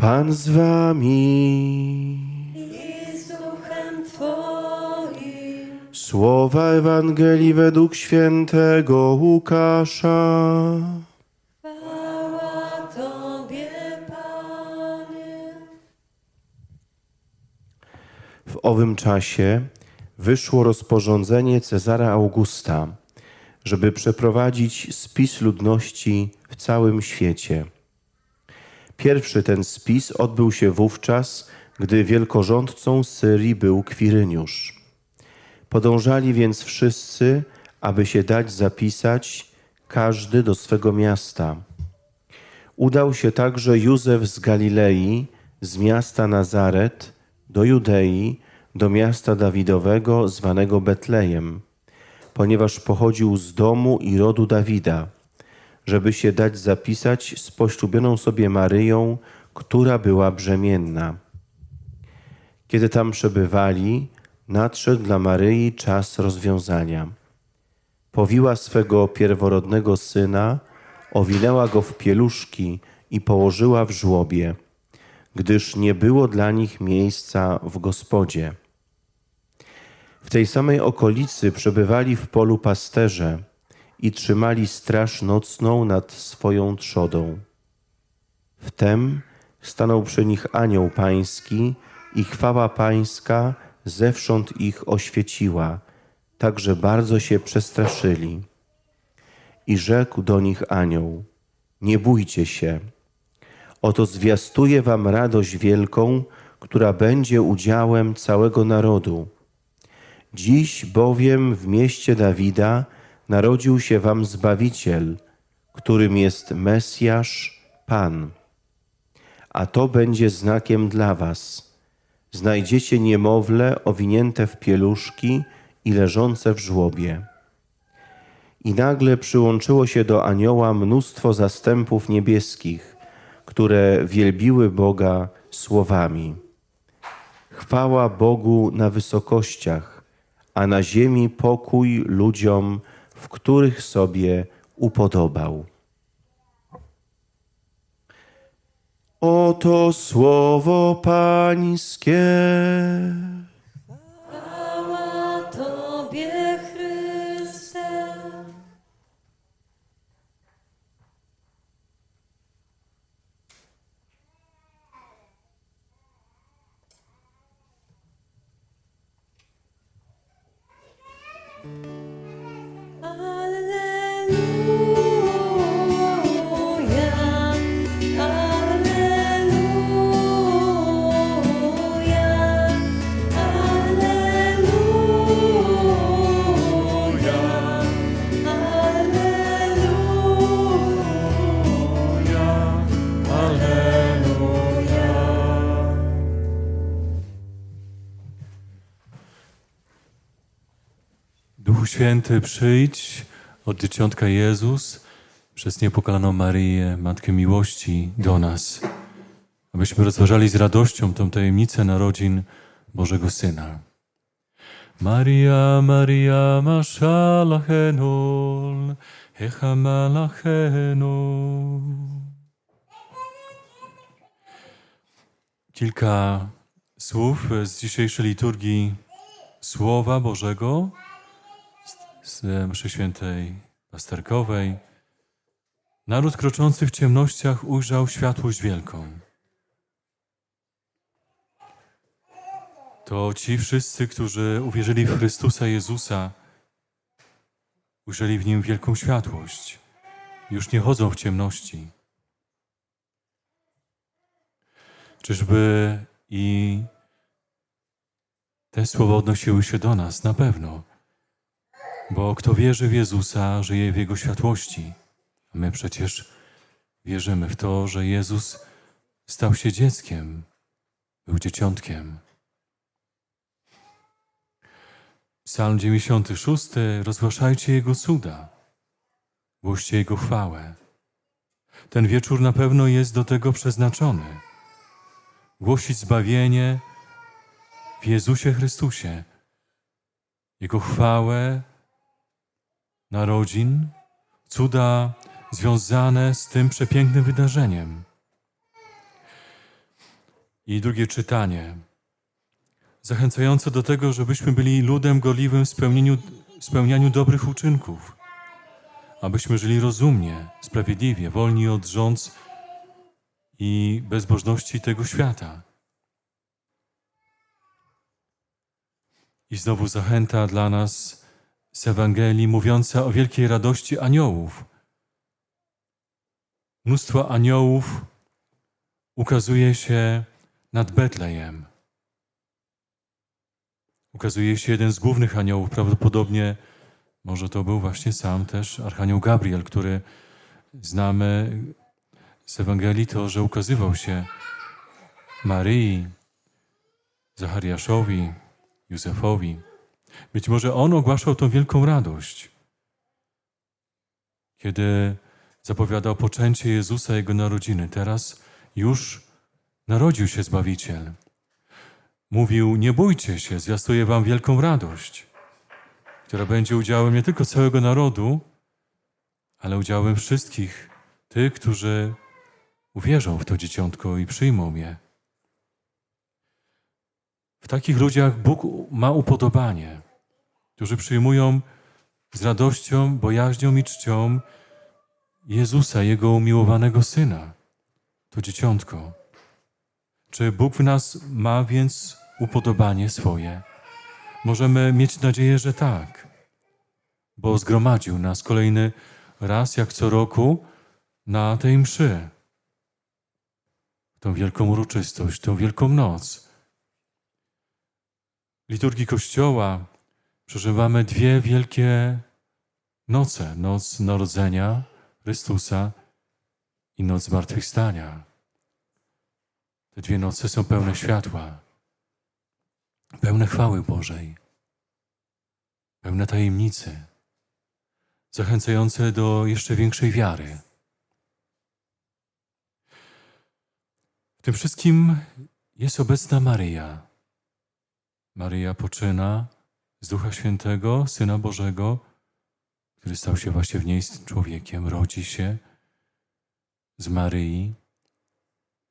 Pan z wami. i z duchem Twoim. Słowa Ewangelii według świętego Łukasza. Chwała Tobie, Panie. W owym czasie wyszło rozporządzenie Cezara Augusta, żeby przeprowadzić spis ludności w całym świecie. Pierwszy ten spis odbył się wówczas, gdy wielkorządcą Syrii był Kwiryniusz. Podążali więc wszyscy, aby się dać zapisać, każdy do swego miasta. Udał się także Józef z Galilei, z miasta Nazaret, do Judei, do miasta Dawidowego, zwanego Betlejem, ponieważ pochodził z domu i rodu Dawida, żeby się dać zapisać z poślubioną sobie Maryją, która była brzemienna. Kiedy tam przebywali, nadszedł dla Maryi czas rozwiązania. Powiła swego pierworodnego syna, owinęła go w pieluszki i położyła w żłobie, gdyż nie było dla nich miejsca w gospodzie. W tej samej okolicy przebywali w polu pasterze i trzymali straż nocną nad swoją trzodą. Wtem stanął przy nich anioł pański i chwała pańska zewsząd ich oświeciła, tak że bardzo się przestraszyli. I rzekł do nich anioł: Nie bójcie się. Oto zwiastuję wam radość wielką, która będzie udziałem całego narodu. Dziś bowiem w mieście Dawida narodził się wam Zbawiciel, którym jest Mesjasz, Pan. A to będzie znakiem dla was. Znajdziecie niemowlę owinięte w pieluszki i leżące w żłobie. I nagle przyłączyło się do anioła mnóstwo zastępów niebieskich, które wielbiły Boga słowami. Chwała Bogu na wysokościach, a na ziemi pokój ludziom, w których sobie upodobał. Oto słowo Pańskie. Święty, przyjdź od Dzieciątka Jezus przez niepokalaną Maryję, Matkę Miłości do nas, abyśmy rozważali z radością tą tajemnicę narodzin Bożego Syna. Maria, Maria, mashalachenol, hechamalachenol. Kilka słów z dzisiejszej liturgii Słowa Bożego z mszy świętej pasterkowej. Naród kroczący w ciemnościach ujrzał światłość wielką. To ci wszyscy, którzy uwierzyli w Chrystusa Jezusa, ujrzeli w Nim wielką światłość. Już nie chodzą w ciemności. Czyżby i te słowa odnosiły się do nas? Na pewno. Bo kto wierzy w Jezusa, żyje w Jego światłości. My przecież wierzymy w to, że Jezus stał się dzieckiem, był dzieciątkiem. Psalm 96. Rozgłaszajcie Jego cuda, głoście Jego chwałę. Ten wieczór na pewno jest do tego przeznaczony. Głosić zbawienie w Jezusie Chrystusie, Jego chwałę, narodzin, cuda związane z tym przepięknym wydarzeniem. I drugie czytanie, zachęcające do tego, żebyśmy byli ludem gorliwym w spełnieniu, spełnianiu dobrych uczynków, abyśmy żyli rozumnie, sprawiedliwie, wolni od rządz i bezbożności tego świata. I znowu zachęta dla nas z Ewangelii mówiąca o wielkiej radości aniołów. Mnóstwo aniołów ukazuje się nad Betlejem. Ukazuje się jeden z głównych aniołów, prawdopodobnie może to był właśnie sam też Archanioł Gabriel, który znamy z Ewangelii to, że ukazywał się Maryi, Zachariaszowi, Józefowi. Być może on ogłaszał tą wielką radość, kiedy zapowiadał poczęcie Jezusa, Jego narodziny. Teraz już narodził się Zbawiciel. Mówił, nie bójcie się, zwiastuję wam wielką radość, która będzie udziałem nie tylko całego narodu, ale udziałem wszystkich tych, którzy uwierzą w to dzieciątko i przyjmą je. W takich ludziach Bóg ma upodobanie, którzy przyjmują z radością, bojaźnią i czcią Jezusa, Jego umiłowanego Syna, to dzieciątko. Czy Bóg w nas ma więc upodobanie swoje? Możemy mieć nadzieję, że tak, bo zgromadził nas kolejny raz, jak co roku, na tej mszy. Tą wielką uroczystość, tą wielką noc. Liturgii Kościoła przeżywamy dwie wielkie noce. Noc Narodzenia Chrystusa i Noc Zmartwychwstania. Te dwie noce są pełne światła, pełne chwały Bożej, pełne tajemnicy, zachęcające do jeszcze większej wiary. W tym wszystkim jest obecna Maryja. Maryja poczyna z Ducha Świętego, Syna Bożego, który stał się właśnie w niej człowiekiem, rodzi się z Maryi.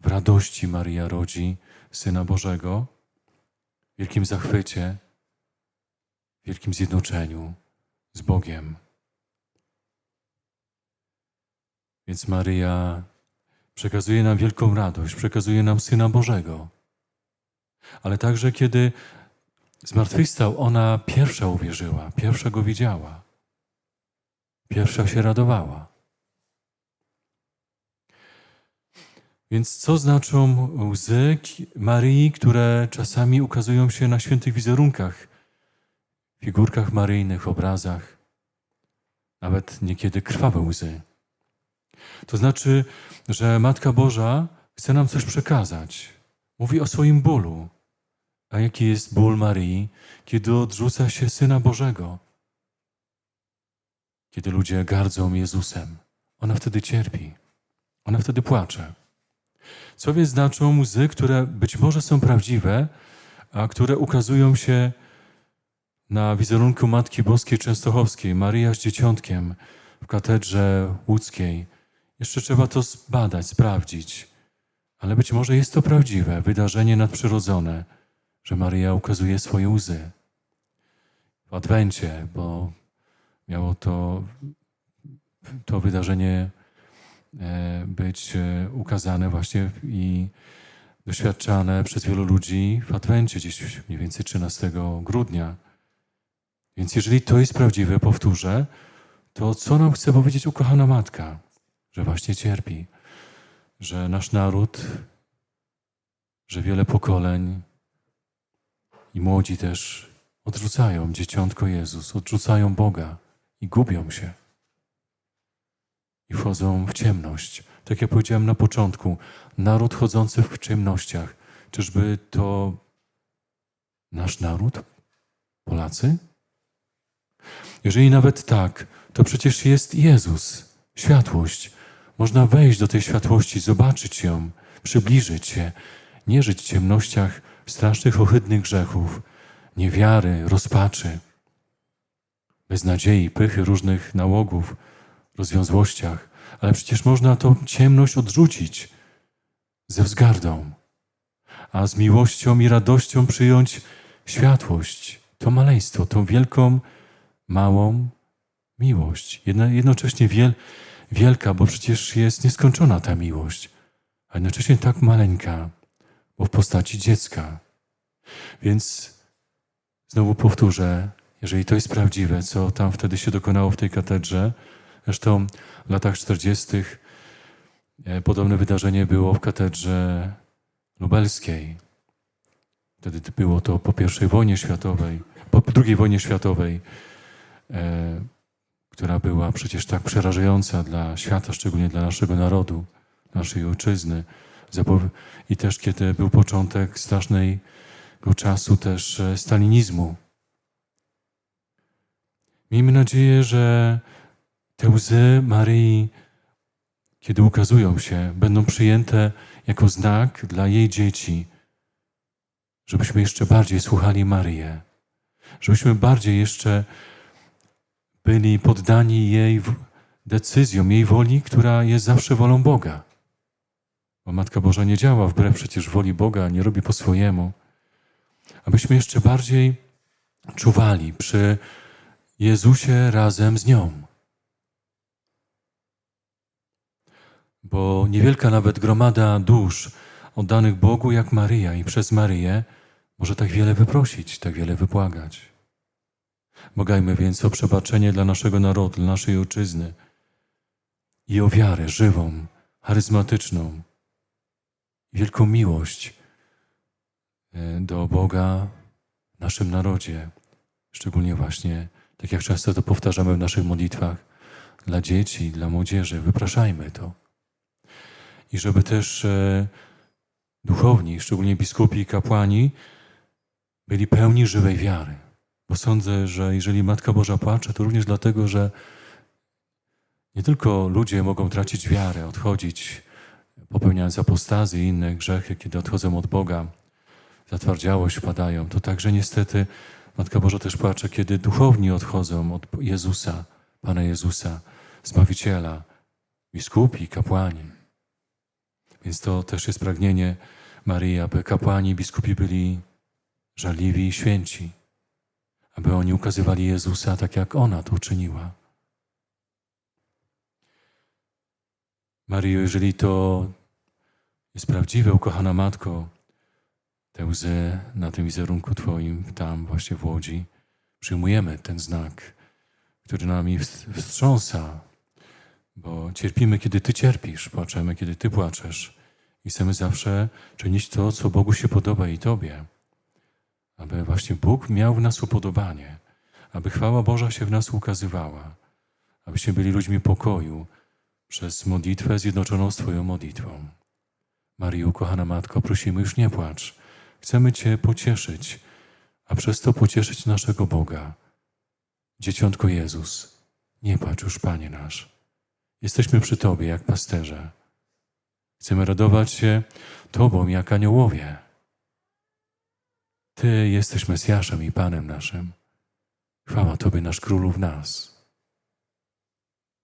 W radości Maryja rodzi Syna Bożego, w wielkim zachwycie, w wielkim zjednoczeniu z Bogiem. Więc Maryja przekazuje nam wielką radość, przekazuje nam Syna Bożego. Ale także kiedy zmartwychwstał, ona pierwsza uwierzyła, pierwsza go widziała, pierwsza się radowała. Więc co znaczą łzy Maryi, które czasami ukazują się na świętych wizerunkach, figurkach maryjnych, obrazach, nawet niekiedy krwawe łzy? To znaczy, że Matka Boża chce nam coś przekazać. Mówi o swoim bólu. A jaki jest ból Maryi, kiedy odrzuca się Syna Bożego? Kiedy ludzie gardzą Jezusem. Ona wtedy cierpi. Ona wtedy płacze. Co więc znaczą łzy, które być może są prawdziwe, a które ukazują się na wizerunku Matki Boskiej Częstochowskiej, Maryja z Dzieciątkiem w katedrze łódzkiej. Jeszcze trzeba to zbadać, sprawdzić. Ale być może jest to prawdziwe, wydarzenie nadprzyrodzone, że Maryja ukazuje swoje łzy. W Adwencie, bo miało to, to wydarzenie e, być e, ukazane właśnie i doświadczane przez wielu ludzi w Adwencie, gdzieś mniej więcej 13 grudnia. Więc jeżeli to jest prawdziwe, powtórzę, to co nam chce powiedzieć ukochana matka? Że właśnie cierpi, że nasz naród, że wiele pokoleń i młodzi też odrzucają dzieciątko Jezus, odrzucają Boga i gubią się. I wchodzą w ciemność. Tak jak powiedziałem na początku, naród chodzący w ciemnościach. Czyżby to nasz naród? Polacy? Jeżeli nawet tak, to przecież jest Jezus, światłość. Można wejść do tej światłości, zobaczyć ją, przybliżyć się, nie żyć w ciemnościach strasznych, ohydnych grzechów, niewiary, rozpaczy, beznadziei, pychy, różnych nałogów, rozwiązłościach. Ale przecież można tą ciemność odrzucić ze wzgardą. a z miłością i radością przyjąć światłość, to maleństwo, tą wielką, małą miłość. Jedno, jednocześnie wiel, wielka, bo przecież jest nieskończona ta miłość, a jednocześnie tak maleńka, w postaci dziecka. Więc znowu powtórzę, jeżeli to jest prawdziwe, co tam wtedy się dokonało w tej katedrze, zresztą w latach 40. e, podobne wydarzenie było w katedrze lubelskiej. Wtedy było to po I wojnie światowej, po II wojnie światowej, e, która była przecież tak przerażająca dla świata, szczególnie dla naszego narodu, naszej ojczyzny. I też kiedy był początek strasznego czasu też e, stalinizmu. Miejmy nadzieję, że te łzy Maryi, kiedy ukazują się, będą przyjęte jako znak dla jej dzieci, żebyśmy jeszcze bardziej słuchali Maryję, żebyśmy bardziej jeszcze byli poddani jej decyzjom, jej woli, która jest zawsze wolą Boga. Bo Matka Boża nie działa wbrew przecież woli Boga, nie robi po swojemu. Abyśmy jeszcze bardziej czuwali przy Jezusie razem z nią. Bo niewielka nawet gromada dusz oddanych Bogu jak Maryja i przez Maryję może tak wiele wyprosić, tak wiele wypłagać. Bogajmy więc o przebaczenie dla naszego narodu, dla naszej ojczyzny i o wiarę żywą, charyzmatyczną, wielką miłość e, do Boga w naszym narodzie, szczególnie właśnie, tak jak często to powtarzamy w naszych modlitwach, dla dzieci, dla młodzieży, wypraszajmy to. I żeby też e, duchowni, szczególnie biskupi i kapłani, byli pełni żywej wiary. Bo sądzę, że jeżeli Matka Boża płacze, to również dlatego, że nie tylko ludzie mogą tracić wiarę, odchodzić, popełniając apostazy i inne grzechy, kiedy odchodzą od Boga, zatwardziałość padają, to także niestety Matka Boża też płacze, kiedy duchowni odchodzą od Jezusa, Pana Jezusa, Zbawiciela, biskupi, kapłani. Więc to też jest pragnienie Maryi, aby kapłani, biskupi byli żarliwi i święci, aby oni ukazywali Jezusa tak, jak ona to uczyniła. Maryjo, jeżeli to jest prawdziwe, ukochana Matko, te łzy na tym wizerunku Twoim, tam właśnie w Łodzi, przyjmujemy ten znak, który nami wst- wstrząsa, bo cierpimy, kiedy Ty cierpisz, płaczemy, kiedy Ty płaczesz. I chcemy zawsze czynić to, co Bogu się podoba i Tobie, aby właśnie Bóg miał w nas upodobanie, aby chwała Boża się w nas ukazywała, abyśmy byli ludźmi pokoju przez modlitwę zjednoczoną z Twoją modlitwą. Maryjo, kochana Matko, prosimy już nie płacz. Chcemy Cię pocieszyć, a przez to pocieszyć naszego Boga. Dzieciątko Jezus, nie płacz już, Panie nasz. Jesteśmy przy Tobie jak pasterze. Chcemy radować się Tobą jak aniołowie. Ty jesteś Mesjaszem i Panem naszym. Chwała Tobie, nasz Królu w nas.